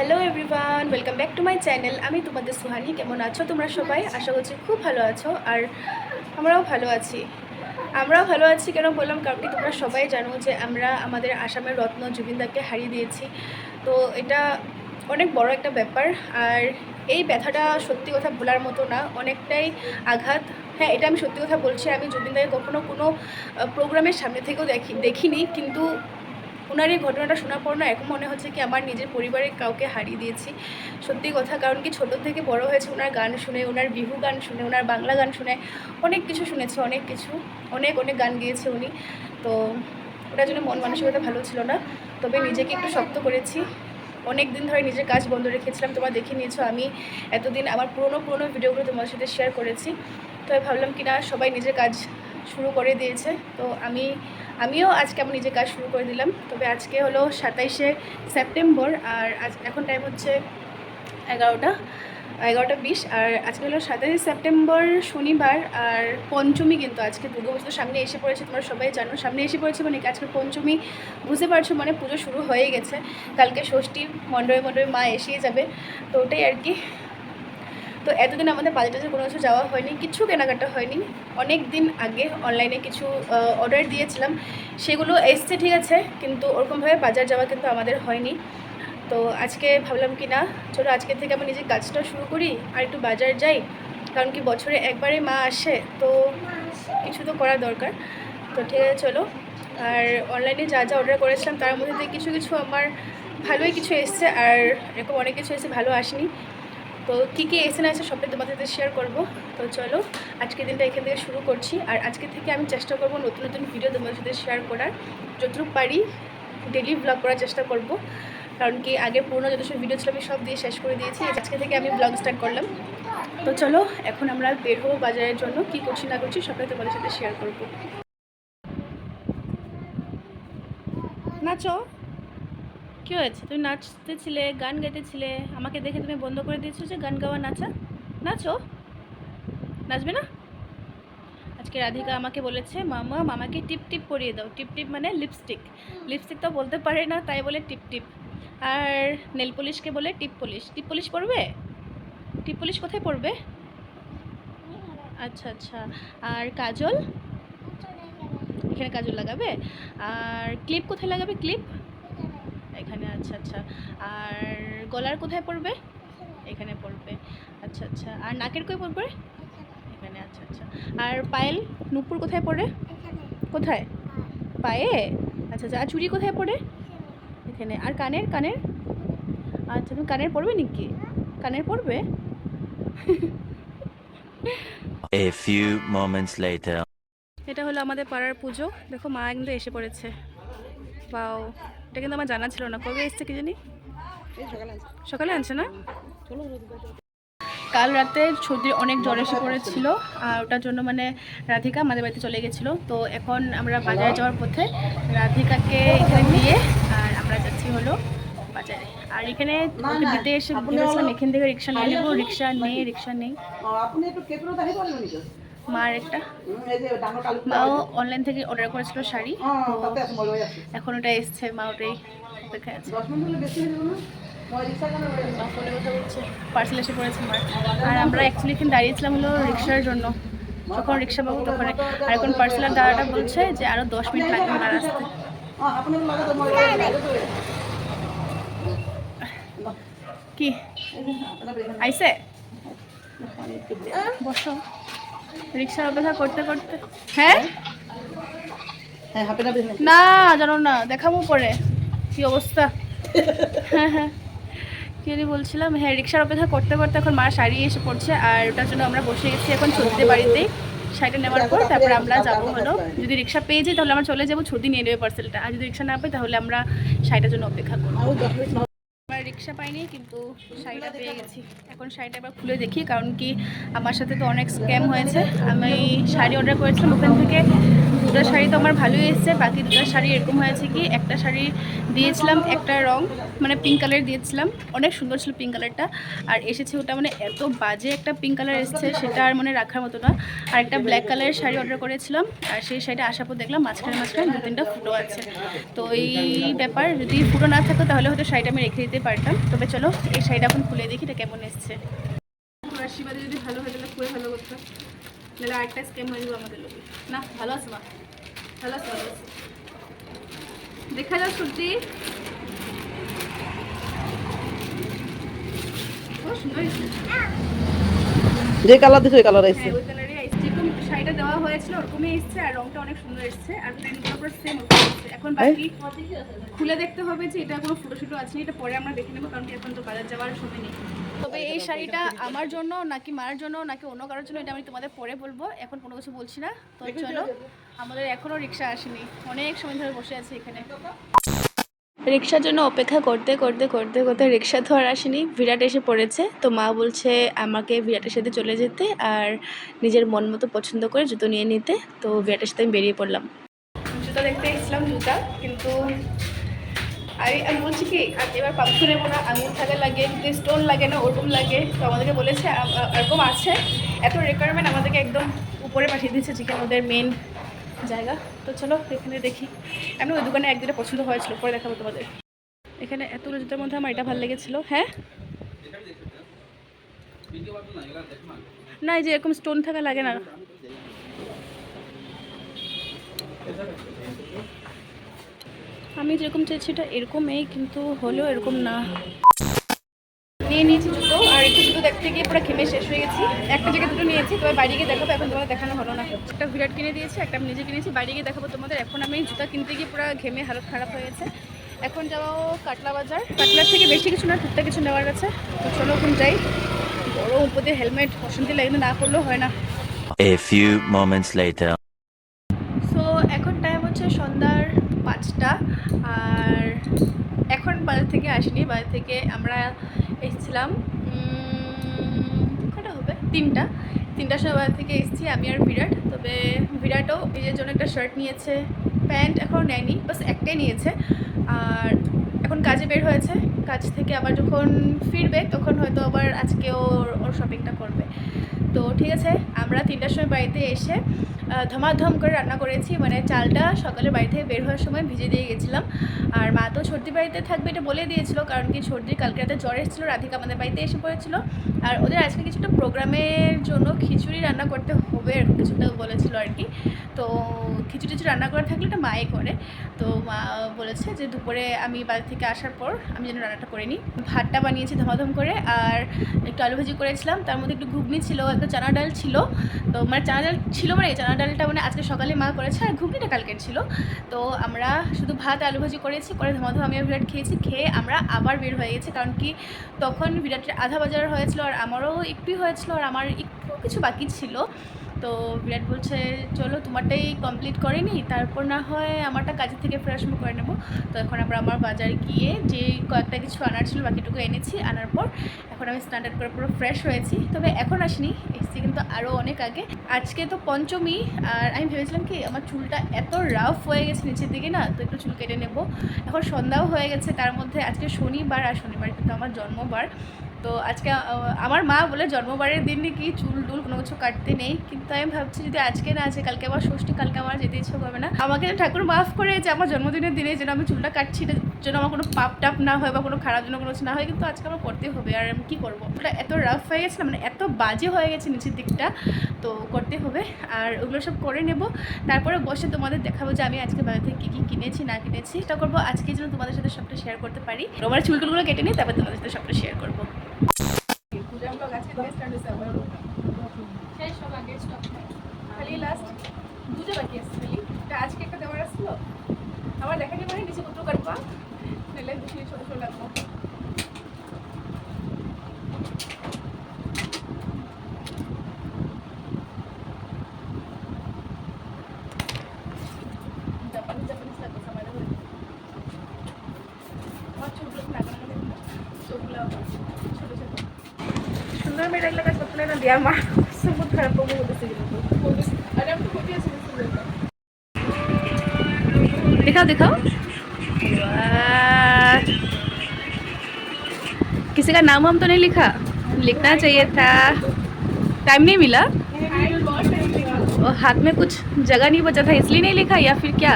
Hello everyone welcome back to my channel আমি তোমাদের সুহানি, কেমন আছো? তোমরা সবাই? আশা করছি খুব ভালো আছো আর আমরাও ভালো আছি। আমরাও ভালো আছি কেন বললাম? কারণ কি তোমরা সবাই জানো যে আমরা আমাদের আসামের রত্ন জুবিনদাকে হারিয়ে দিয়েছি। তো এটা অনেক বড় একটা ব্যাপার আর এই ব্যথাটা সত্যি কথা বলার মতো না, অনেকটাই আঘাত। হ্যাঁ এটা আমি সত্যি কথা বলছি, আমি জুবিনদাকে কখনো কোনো প্রোগ্রামের সামনে থেকেও দেখি, দেখিনি, কিন্তু ওনার এই ঘটনাটা শোনার পর না এখন মনে হচ্ছে কি আমার নিজের পরিবারের কাউকে হারিয়ে দিয়েছি। সত্যি কথা, কারণ কি ছোটো থেকে বড় হয়েছে ওনার গান শুনে, ওনার বিহু গান শুনে, ওনার বাংলা গান শুনে অনেক কিছু শুনেছি, অনেক কিছু, অনেক অনেক গান গিয়েছে উনি। তো ওটার জন্য মন মানসিকতা ভালো ছিল না। তবে নিজেকে একটু শক্ত করেছি। অনেক দিন ধরে নিজের কাজ বন্ধ রেখেছিলাম, তোমরা দেখে নিয়েছো, আমি এতদিন আমার পুরনো পুরনো ভিডিওগুলো তোমাদের সাথে শেয়ার করেছি। তো ভাবলাম কি না, সবাই নিজের কাজ শুরু করে দিয়েছে। তো আমি আমিও আজকে আমার নিজে কাজ শুরু করে দিলাম। তবে আজকে হলো সাতাইশে সেপ্টেম্বর আর আজ, এখন টাইম হচ্ছে এগারোটা এগারোটা বিশ। আর আজকে হলো সাতাইশে সেপ্টেম্বর শনিবার আর পঞ্চমী কিন্তু আজকে দুর্গাপুজোর সামনে এসে পড়েছে, তোমরা সবাই জানো। সামনে এসে পড়েছে মানে আজকে পঞ্চমী, বুঝতে পারছ মানে পুজো শুরু হয়ে গেছে। কালকে ষষ্ঠী, মণ্ডপে মণ্ডপে মা এসেই যাবে। তো ওটাই আর কি। তো এতদিন আমাদের বাজার কোনো কিছু যাওয়া হয়নি, কিছু কেনাকাটা হয়নি। অনেক দিন আগে অনলাইনে কিছু অর্ডার দিয়েছিলাম। সেগুলো এসছে, ঠিক আছে, কিন্তু ওরকমভাবে বাজার যাওয়া কিন্তু আমাদের হয়নি। তো আজকে ভাবলাম কি না, চলো আজকে থেকে আমি নিজের কাজটা শুরু করি, আর একটু বাজার যাই। কারণ কি বছরে একবারে মা আসে, তো কিছু তো করা দরকার। তো ঠিক আছে, চলো। আর অনলাইনে যা যা অর্ডার করেছিলাম, তার মধ্যে কিছু কিছু আমার ভালোই কিছু এসছে, আর এরকম অনেক কিছু এসে ভালো আসেনি। তো কী কী এসে না এসে সবটাই তোমাদের সাথে শেয়ার করব। তো চলো, আজকের দিনটা এখান থেকে শুরু করছি। আর আজকে থেকে আমি চেষ্টা করব নতুন নতুন ভিডিও তোমাদের সাথে শেয়ার করার। যতটুকু পারি ডেলি ব্লগ করার চেষ্টা করব। কারণ কি আগে পুরোনো যত সব ভিডিও ছিল আমি সব দিয়ে শেষ করে দিয়েছি। আজকে থেকে আমি ব্লগ স্টার্ট করলাম। তো চলো, এখন আমরা বের হব বাজারের জন্য। কী করছি না করছি সবটাই তোমাদের সাথে শেয়ার করব। নাচো। কী হয়েছে? তুমি নাচতেছিলে, গান গাইতেছিলে আমাকে দেখে তুমি বন্ধ করে দিয়েছ যে গান গাওয়া নাচা? নাচো। নাচবে না? আজকে রাধিকা আমাকে বলেছে, মামা, মামাকে টিপ টিপ করিয়ে দাও। টিপ টিপ মানে লিপস্টিক লিপস্টিক তো বলতে পারে না, তাই বলে টিপ টিপ। আর নেল পলিশকে বলে টিপ পলিশ টিপ পলিশ পরবে? টিপ পলিশ কোথায় পরবে? আচ্ছা আচ্ছা। আর কাজল? এখানে কাজল লাগাবে? আর ক্লিপ কোথায় লাগাবে? ক্লিপ এখানে আচ্ছা আচ্ছা। আর গলার কোথায় পড়বে? এখানে পড়বে। আচ্ছা আচ্ছা। আর নাকের কই পড়বে? এখানে আচ্ছা আচ্ছা। আর পায়েল নুপুর কোথায় পড়ে? কোথায়? পায়ে? আচ্ছা আচ্ছা। আর চুড়ি কোথায় পড়ে? এখানে। আর কানের? কানের? আচ্ছা তুমি কানের পড়বে নাকি? কানের পড়বে? A few moments later. এটা হলো আমাদের পাড়ার পুজো। দেখো মা কিন্তু এসে পড়েছে। বাও এটা কিন্তু আমার জানা ছিল না। কবে এসছে কি জানি? সকালে আনছে না? কাল রাতে সর্দির অনেক জ্বর এসে পড়েছিল আর ওটার জন্য মানে রাধিকা আমাদের বাড়িতে চলে গেছিল। তো এখন আমরা বাজারে যাওয়ার পথে রাধিকাকে এখানে নিয়ে আর আমরা যাচ্ছি হলো বাজারে। আর এখানে দিতে এসে ভেবেছিলাম এখান থেকে রিক্সা নিয়ে নেব। রিক্সা নেই রিক্সা নেই। মার একটা। মাও অনলাইন থেকে অর্ডার করেছিল শাড়ি। এখন ওটা এসছে, মা ওটাই অপেক্ষায় আছে। পার্সেল এসে পড়েছে আমার আর আমরা অ্যাকচুয়ালি এখানে দাঁড়িয়েছিলাম হলো রিক্সার জন্য। যখন রিক্সা পাবো তখন আর এখন পার্সেলার দাদাটা বলছে যে আরও দশ মিনিট লাগবে আমার আসতে। কি? আইসে? বসো। রিক্সার অপেক্ষা করতে করতে। হ্যাঁ? হ্যাঁ না জানো না দেখাবো পরে কি অবস্থা? হ্যাঁ হ্যাঁ কি বলছিলাম হ্যাঁ রিক্সার অপেক্ষা করতে করতে এখন মা শাড়ি এসে পড়ছে আর ওটার জন্য আমরা বসে গেছি এখন ছুটিতে বাড়িতেই শাড়িটা নেওয়ার পর তারপরে আমরা যাব হলো যদি রিক্সা পেয়ে যাই তাহলে আমরা চলে যাব ছুটি নিয়ে নেবে পার্সেলটা আর যদি রিক্সা না পাই তাহলে আমরা শাড়িটার জন্য অপেক্ষা করব। রিক্সা পাইনি, কিন্তু শাড়িটা পেয়ে গেছি। এখন শাড়িটা আবার খুলে দেখি, কারণ কি আমার সাথে তো অনেক স্ক্যাম হয়েছে। আমি শাড়ি অর্ডার করেছিলাম ওখান থেকে। দুটো শাড়ি তো আমার ভালোই এসছে, বাকি দুটো শাড়ি এরকম হয়েছে কি, একটা শাড়ি দিয়েছিলাম, একটা রং মানে পিঙ্ক কালার দিয়েছিলাম, অনেক সুন্দর ছিল পিঙ্ক কালারটা আর এসেছে ওটা মানে এত বাজে একটা পিঙ্ক কালার এসেছে, সেটা আর মানে রাখার মতো না, আর একটা ব্ল্যাক কালারের শাড়ি অর্ডার করেছিলাম, আর সেই শাড়িটা আসার পর দেখলাম মাঝখানে মাঝখানে দু তিনটা ফুটো আছে, তো এই ব্যাপার, যদি ফুটো না থাকতো তাহলে হয়তো শাড়িটা আমি রেখে দিতে পারতাম, তবে চলো এই শাড়িটা এখন খুলে দেখি এটা কেমন এসছে। আশীর্বাদে যদি ভালো হয়ে গেলে খুবই ভালো করতাম নাহলে আরেকটা স্কেম হয়ে যাবে আমাদের লোকে। না, ভালো আছে যাও সত্যি ও সুন্দর হয়েছে যে কালার দিছো ওই কালার হ্যাঁ ওই কালারই এসছে যেরকম শাড়িটা দেওয়া হয়েছিল ওরকমই এসছে আর রংটা অনেক সুন্দর এসছে আর প্যান্টগুলো পুরো সেম এসছে। এখন বাকি খুলে দেখতে হবে যে এটা কোনো ফটো শুটো আছে এটা পরে আমরা দেখে নেব কারণ কি এখন তো বাজার যাওয়ার সময় নেই। তবে এই শাড়িটা আমার জন্য নাকি মার জন্য নাকি অন্য কারোর জন্য এটা আমি তোমাদের পরে বলব। এখন কোনো কিছু বলছি না। তো চলো আমাদের এখনও রিক্সা আসেনি। অনেক সময় ধরে বসে আছি এখানে। রিক্সার জন্য অপেক্ষা করতে করতে করতে করতে রিক্সা তো আর আসেনি। বিরাট এসে পড়েছে। তো মা বলছে আমাকে বিরাটের সাথে চলে যেতে আর নিজের মন মতো পছন্দ করে জুতো নিয়ে নিতে। তো বিরাটের সাথে আমি বেরিয়ে পড়লাম। জুতো দেখতে এসেছিলাম জুতা। কিন্তু আমি আমি বলছি কি আর এবার পাপসু নেব না আঙুল থাকা লাগে, যদি স্টোন লাগে না ওরকম লাগে। তো আমাদেরকে বলেছে এরকম আছে। এত রিকোয়ারমেন্ট আমাদেরকে একদম উপরে পাঠিয়ে দিয়েছে, যেখানে ওদের মেন জায়গা। তো চলো, এখানে দেখি। আমি ওই দোকানে একদিনে পছন্দ হয়েছিল, পরে দেখাবো তোমাদের। এখানে এতগুলো জুতোর মধ্যে আমার এটা ভালো লেগেছিল হ্যাঁ? না, এই যে এরকম স্টোন থাকা লাগে না। আমি যেরকম চেয়েছি এটা এরকমই, কিন্তু হলেও এরকম না। নিয়ে নিয়েছি জুতো, আর একটু জুতো দেখতে গিয়ে পুরো ঘেমে শেষ হয়ে গেছি। একটা জায়গায় দুটো নিয়েছি তবে বাড়ি গিয়ে দেখাবো, এখন তোমাদের দেখানো হলো না। একটা বিরাট কিনে দিয়েছি, একটা আমি নিজে কিনেছি, বাড়ি গিয়ে দেখাবো তোমাদের। এখন আমি জুতা কিনতে গিয়ে পুরো ঘেমে হালত খারাপ হয়ে গেছে। এখন যাব কাটলা বাজার। কাটলার থেকে বেশি কিছু না টুকটা কিছু নেওয়ার কাছে তো চলো এখন যাই। বড় উপরে হেলমেট, অশান্তি লাগে না করলেও হয় না। A few moments later. So এখন টাইম হচ্ছে সন্ধ্যার পাঁচটা আর এখন বাজার থেকে আসিনি, বাড়ি থেকে আমরা এসেছিলাম কটা হবে? তিনটা। তিনটার সময় বাড়ি থেকে এসেছি, আমি আর বিরাট। তবে বিরাটও নিজের জন্য একটা শার্ট নিয়েছে, প্যান্ট এখনও নেয়নি, বাস একটাই নিয়েছে। আর এখন কাজে বের হয়েছে, কাজ থেকে আবার যখন ফিরবে, তখন হয়তো আবার আজকে ওর ওর শপিংটা করবে। তো ঠিক আছে, আমরা তিনটার সময় বাড়িতে এসে ধমাধম করে রান্না করেছি। মানে চালটা সকালে বাড়ি থেকে বের হওয়ার সময় ভিজে দিয়ে গেছিলাম। আর মা তো সর্দি বাড়িতে থাকবে এটা বলে দিয়েছিল, কারণ কি সর্দি কালকে রাতে জ্বর এসেছিল, রাধিকা আমাদের বাড়িতে এসে পড়েছিল। আর ওদের আজকে কিছুটা প্রোগ্রামের জন্য খিচুড়ি রান্না করতে হবে, এরকম কিছুটা বলেছিল আর কি। তো খিচুড়ি টিচুড়ি রান্না করে থাকলে এটা মায়ে করে। তো মা বলেছে যে দুপুরে আমি বাড়ি থেকে আসার পর আমি যেন রান্নাটা করে নিই। ভাতটা বানিয়েছি ধমাধম করে আর একটু আলু ভাজি করেছিলাম। তার মধ্যে একটু ঘুগনি ছিল, একটা চানা ডাল ছিল। তো মানে চানা ডাল ছিল মানে চানা ডালটা মানে আজকে সকালে মা করেছে আর ঘুগনিটা কালকের ছিল। তো আমরা শুধু ভাত, আলু ভাজি করেছি, করে ধমাধম আমি বিরাট খেয়েছি। খেয়ে আমরা আবার বের হয়ে গেছি। কারণ কি তখন বিরাটের আধা বাজার হয়েছিল আর আমারও একটুই হয়েছিল আর আমার একটু কিছু বাকি ছিল। তো বিরাট বলছে, চলো তোমারটাই কমপ্লিট করিনি তারপর না হয় আমারটা কাজের থেকে ফ্রেশ করে নেব। তো এখন আমরা আমার বাজারে গিয়ে যে কয়েকটা কিছু আনার ছিল, বাকিটুকু এনেছি। আনার পর এখন আমি স্ট্যান্ডার্ড করে পুরো ফ্রেশ হয়েছি। তবে এখন আসিনি, এসেছি কিন্তু আরও অনেক আগে। আজকে তো পঞ্চমী, আর আমি ভেবেছিলাম কি আমার চুলটা এত রাফ হয়ে গেছে নিচের দিকে না, তো একটু চুল কেটে নেব। এখন সন্ধ্যাও হয়ে গেছে, তার মধ্যে আজকে শনিবার, আর শনিবার কিন্তু আমার জন্মবার। তো আজকে আমার মা বলে জন্মবারের দিন নাকি চুল টুল কোনো কিছু কাটতে নেই, কিন্তু আমি ভাবছি যদি আজকে না আছে, কালকে আবার ষষ্ঠী, কালকে আমার যেতে ইচ্ছে হবে না। আমাকে ঠাকুর মাফ করে যে আমার জন্মদিনের দিনে যেন আমি চুলটা কাটছি জন্য আমার কোনো পাপ টাপ না হয় বা কোনো খারাপ জন্য কোনো কিছু না হয়, কিন্তু আজকে আমার করতে হবে আর আমি কী করব? ওটা এত রাফ হয়ে গেছে মানে এত বাজে হয়ে গেছে নিচের দিকটা, তো করতে হবে। আর ওগুলো সব করে নেব। তারপরে বসে তোমাদের দেখাবো যে আমি আজকে বাজার থেকে কী কী কিনেছি, না কিনেছি। এটা করব আজকে যেন তোমাদের সাথে সবটা শেয়ার করতে পারি। আমার চুলগুলো কেটে নিই, তারপর তোমাদের সাথে সবটা শেয়ার করব। ಮಿಡಲ್ಲಾಗ ಗೊತ್ತಿಲ್ಲ किसी का नाम हम तो नहीं लिखा। लिखना चाहिए था। टाइम नहीं मिला। और हाथ में कुछ जगह नहीं बचा था, इसलिए नहीं लिखा या फिर क्या?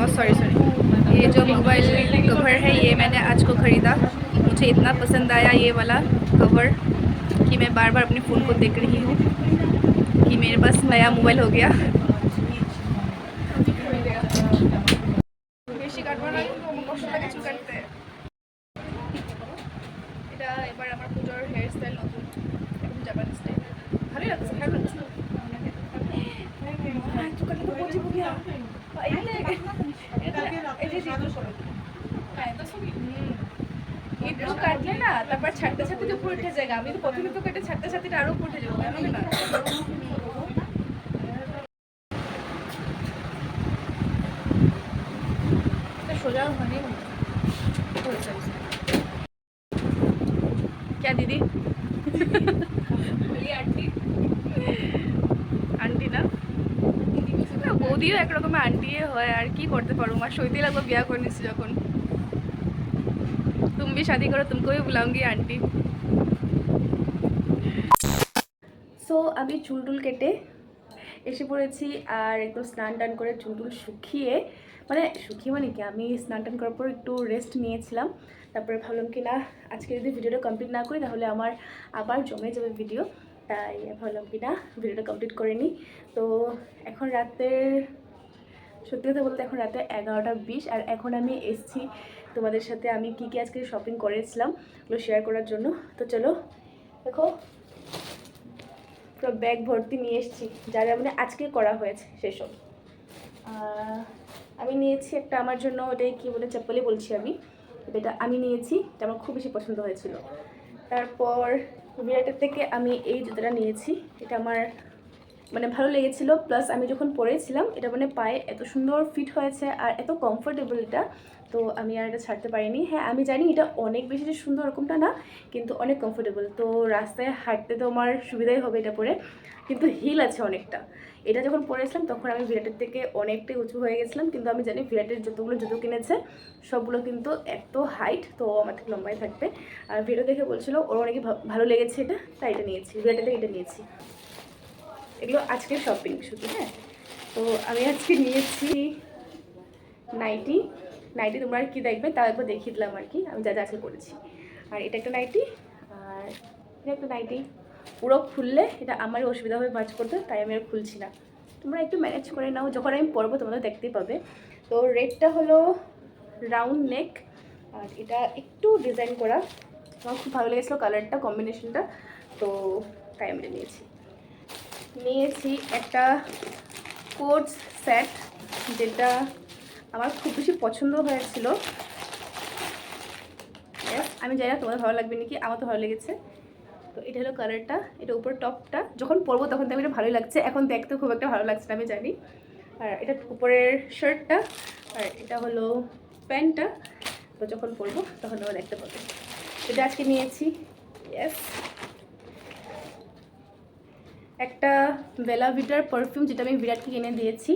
Oh, सॉरी सॉरी ये जो मोबाइल कवर है ये मैंने आज को ख़रीदा मुझे इतना पसंद आया ये वाला कवर कि मैं बार बार अपने फ़ोन को देख रही हूँ कि मेरे पास नया मोबाइल हो गया বেশি কাটবো না আমার কষ্ট লাগে চুল কাটতে এটা এবার আমার পুজোর হেয়ার স্টাইল নতুন একদম জাপানি স্টাইল ভালোই লাগছে ভালো লাগছে একটু কাটলে না তারপর ছাড়তে ছাড়তে যে উপরে উঠে যায় আমি তো প্রথমে তো কেটে ছাড়তে ছাড়তে এটা আরো উপরে উঠে যাবো জানো না এটা সোজা হয়নি क्या दीदी আন্টি আন্টি না না, বৌদিও একরকমের আন্টি হয় আর কি করতে পারবো মা সইতে লাগবো বিয়া করে নিচ্ছি যখন तुम भी शादी करो तुमको भी बुलाऊंगी आंटी সো আমি চুল টুল কেটে এসে পড়েছি আর একটু স্নান টান করে চুল টুল শুকিয়ে মানে শুকিয়ে মানে কি আমি স্নান টান করার পর একটু রেস্ট নিয়েছিলাম তারপরে ভাবলাম কি না আজকে যদি ভিডিওটা কমপ্লিট না করি তাহলে আমার আবার জমে যাবে ভিডিও তাই ভাবলাম কি না ভিডিওটা কমপ্লিট করে নিই তো এখন রাতের সত্যি কথা বলতে এখন রাতে এগারোটা বিশ, আর এখন আমি এসছি তোমাদের সাথে আমি কী কী আজকে শপিং করেছিলাম ওগুলো শেয়ার করার জন্য। তো চলো, দেখো, পুরো ব্যাগ ভর্তি নিয়ে এসেছি যা যা মানে আজকে করা হয়েছে সেসব। আমি নিয়েছি একটা আমার জন্য ওটাই কী বলে, চপ্পলই বলছি আমি, এটা আমি নিয়েছি, এটা আমার খুব বেশি পছন্দ হয়েছিল। তারপর বিরাটের থেকে আমি এই জুতোটা নিয়েছি, এটা আমার মানে ভালো লেগেছিল প্লাস আমি যখন পরেছিলাম এটা মানে পায়ে এত সুন্দর ফিট হয়েছে আর এত কমফোর্টেবল এটা, তো আমি আর এটা ছাড়তে পারিনি। হ্যাঁ আমি জানি এটা অনেক বেশি যে সুন্দর ওরকমটা না, কিন্তু অনেক কমফোর্টেবল তো রাস্তায় হাঁটতে তো আমার সুবিধাই হবে এটা পরে, কিন্তু হিল আছে অনেকটা। এটা যখন পরেছিলাম তখন আমি বিরাটের থেকে অনেকটাই উঁচু হয়ে গেছিলাম, কিন্তু আমি জানি বিরাটের যতগুলো জুতো কিনেছে, সবগুলো কিন্তু এত হাইট তো আমার থেকে লম্বাই থাকবে। আর ভিডিও দেখে বলছিল, ওর অনেক ভালো লেগেছে এটা, তাই এটা নিয়েছি, বিরাটের থেকে এটা নিয়েছি। এগুলো আজকের শপিং শুধু হ্যাঁ? তো আমি আজকে নিয়েছি নাইটি নাইটি তোমরা আর কি দেখবে তাও একবার দেখিয়ে দিলাম আর কি। আমি যা যা আজকে করেছি। আর এটা একটা নাইটি আর এটা একটা নাইটি পুরো খুললে এটা আমারই অসুবিধা হবে মাছ করতে তাই আমি আর খুলছি না। তোমরা একটু ম্যানেজ করে নাও, যখন আমি পরবো তোমাদের দেখতেই পাবে। তো রেডটা হলো রাউন্ড নেক আর এটা একটু ডিজাইন করা। আমার খুব ভালো লেগেছিলো কালারটা কম্বিনেশনটা তো তাই আমি নিয়েছি। নিয়েছি একটা কোট সেট, যেটা আমার খুব বেশি পছন্দ হয়েছিল। আমি জানি না তোমাদের ভালো লাগবে নাকি, আমার তো ভালো লেগেছে। তো এটা হলো কালারটা, এটা উপর টপটা। যখন পরবো তখন তো এটা ভালোই লাগছে, এখন দেখতে খুব একটা ভালো লাগছে না, আমি জানি। আর এটা উপরের শার্টটা আর এটা হলো প্যান্টটা। তো যখন পরবো তখন তোমরা দেখতে পাবে। এটা আজকে নিয়েছি। ইয়েস একটা বেলা ভিটার পারফিউম যেটা আমি বিরাটকে কিনে দিয়েছি।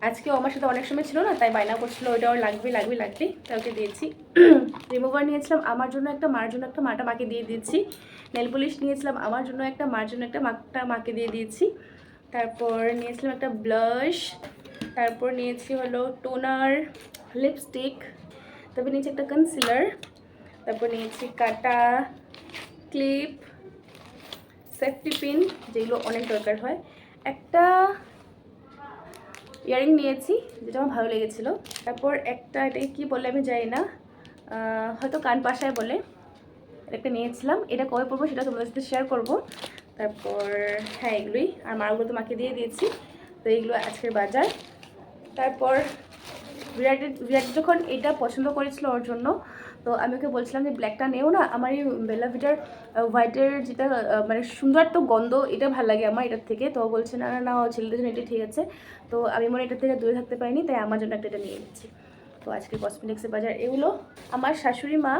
আজকে আমার সাথে অনেক সময় ছিল না, তাই বায়না করছিল ওটা ওর লাগবে লাগবে লাগবে। তাই ওকে দিয়েছি। রিমুভার নিয়েছিলাম, আমার জন্য একটা, মার জন্য একটা, মাটা মাকে দিয়ে দিয়েছি। নেল পলিশ নিয়েছিলাম, আমার জন্য একটা, মার জন্য একটা, মাটা মাকে দিয়ে দিয়েছি। তারপর নিয়েছিলাম একটা ব্লাশ তারপর নিয়েছি হলো টোনার লিপস্টিক তারপর নিয়েছি একটা কনসিলার তারপর নিয়েছি কাটা ক্লিপ সেফটি পিন যেগুলো অনেক দরকার হয়। একটা ইয়ারিং নিয়েছি, যেটা আমার ভালো লেগেছিলো। তারপর একটা এটাকে কী বলে আমি জানি না হয়তো কান পাশায় বলে একটা নিয়েছিলাম। এটা কবে পড়ব সেটা তোমাদের সাথে শেয়ার করব। তারপর হ্যাঁ এগুলোই। আর মারগুলো তো মাকে দিয়ে দিয়েছি। তো এইগুলো আজকের বাজার। তারপর, বিরাটের বিরাট যখন এটা পছন্দ করেছিল ওর জন্য তো আমি ওকে বলছিলাম যে ব্ল্যাকটা নেও না, আমার এই বেলাভিটার হোয়াইটের যেটা মানে সুন্দর তো গন্ধ, এটা ভালো লাগে আমার এটার থেকে। তো বলছে, না না ছেলেদের জন্য এটা ঠিক আছে। তো আমি মনে এটার থেকে দূরে থাকতে পারিনি, তাই আমার জন্য একটা এটা নিয়ে নিচ্ছি। তো আজকে কসমেটিক্সের বাজার এগুলো। আমার শাশুড়ি মা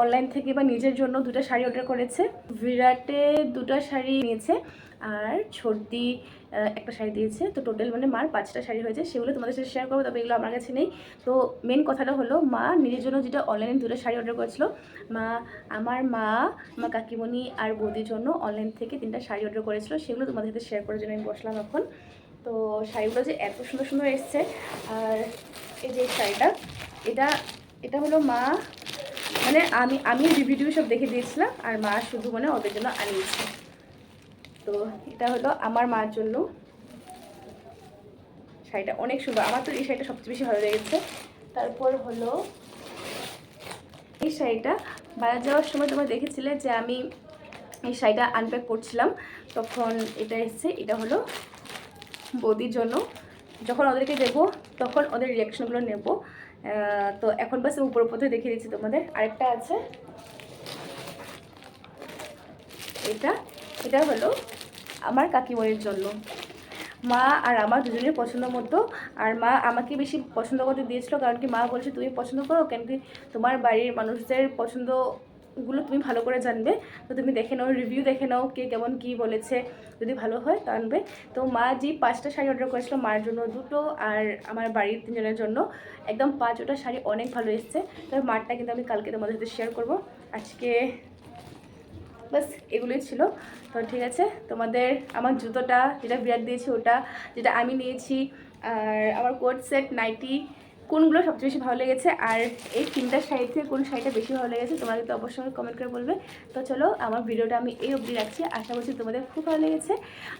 অনলাইন থেকে বা নিজের জন্য দুটো শাড়ি অর্ডার করেছে। বিরাটে দুটো শাড়ি নিয়েছে আর আহ, একটা শাড়ি দিয়েছে। তো টোটাল মানে মার পাঁচটা শাড়ি হয়েছে সেগুলো তোমাদের সাথে শেয়ার করব তবে এগুলো আমার কাছে নেই। তো মেন কথাটা হলো মা নিজের জন্য যেটা অনলাইনে দুটো শাড়ি অর্ডার করেছিল মা আমার মা আমার কাকিমণি আর বৌদির জন্য অনলাইন থেকে তিনটা শাড়ি অর্ডার করেছিল সেগুলো তোমাদের সাথে শেয়ার করার জন্য আমি বসলাম এখন। তো শাড়িগুলো যে এত সুন্দর সুন্দর এসছে আর এই যে শাড়িটা এটা এটা হলো মা মানে আমি আমি ভিডিও সব দেখে দিয়েছিলাম আর মা শুধু মানে ওদের জন্য আনিয়েছে। তো এটা হলো আমার মার জন্য। শাড়িটা অনেক সুন্দর। আমার তো এই শাড়িটা সবচেয়ে বেশি ভালো লেগেছে। তারপর হলো এই শাড়িটা। বাজার যাওয়ার সময় তোমরা দেখেছিলে যে আমি এই শাড়িটা আনপ্যাক করছিলাম। তখন এটা এসছে। এটা হলো বৌদির জন্য। যখন ওদেরকে দেবো, তখন ওদের রিয়াকশনগুলো নেব। তো এখন বাস উপর থেকে দেখিয়ে দিচ্ছি তোমাদের। আরেকটা আছে। এটা এটা হলো আমার কাকিমণির জন্য। মা আর আমার দুজনের পছন্দ মতো। আর মা আমাকে বেশি পছন্দ করতে দিয়েছিল কারণ কি মা বলছে, তুমি পছন্দ করো কেন কি তোমার বাড়ির মানুষদের পছন্দগুলো তুমি ভালো করে জানবে। তো তুমি দেখে নাও রিভিউ দেখে নাও কে কেমন কি বলেছে। যদি ভালো হয় তো আনবে। তো মা যে পাঁচটা শাড়ি অর্ডার করেছিল মার জন্য দুটো আর আমার বাড়ির তিনজনের জন্য। একদম পাঁচটা শাড়ি অনেক ভালো এসছে। তবে মারটা কিন্তু আমি কালকে তোমাদের সাথে শেয়ার করব। আজকে বাস এগুলোই ছিল। তো ঠিক আছে, তোমাদের আমার জুতোটা, যেটা বিরাট দিয়েছি ওটা, যেটা আমি নিয়েছি, আর আমার কোট সেট, নাইটি কোনগুলো সবচেয়ে বেশি ভালো লেগেছে আর এই তিনটা শাড়ি থেকে কোন শাড়িটা বেশি ভালো লেগেছে তোমরা কিন্তু অবশ্যই কমেন্ট করে বলবে। তো চলো, আমার ভিডিওটা আমি এই অবধি রাখছি। আশা করছি তোমাদের খুব ভালো লেগেছে।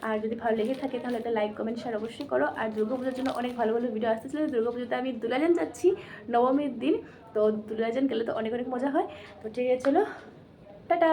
আর যদি ভালো লেগে থাকে তাহলে একটা লাইক কমেন্ট শেয়ার অবশ্যই করো। আর দুর্গাপুজোর জন্য অনেক ভালো ভালো ভিডিও আসতেছিল। দুর্গাপুজোতে আমি দুলাজান যাচ্ছি নবমীর দিন। তো দুলাজান গেলে তো অনেক অনেক মজা হয়। তো ঠিক আছে, চলো, টাটা!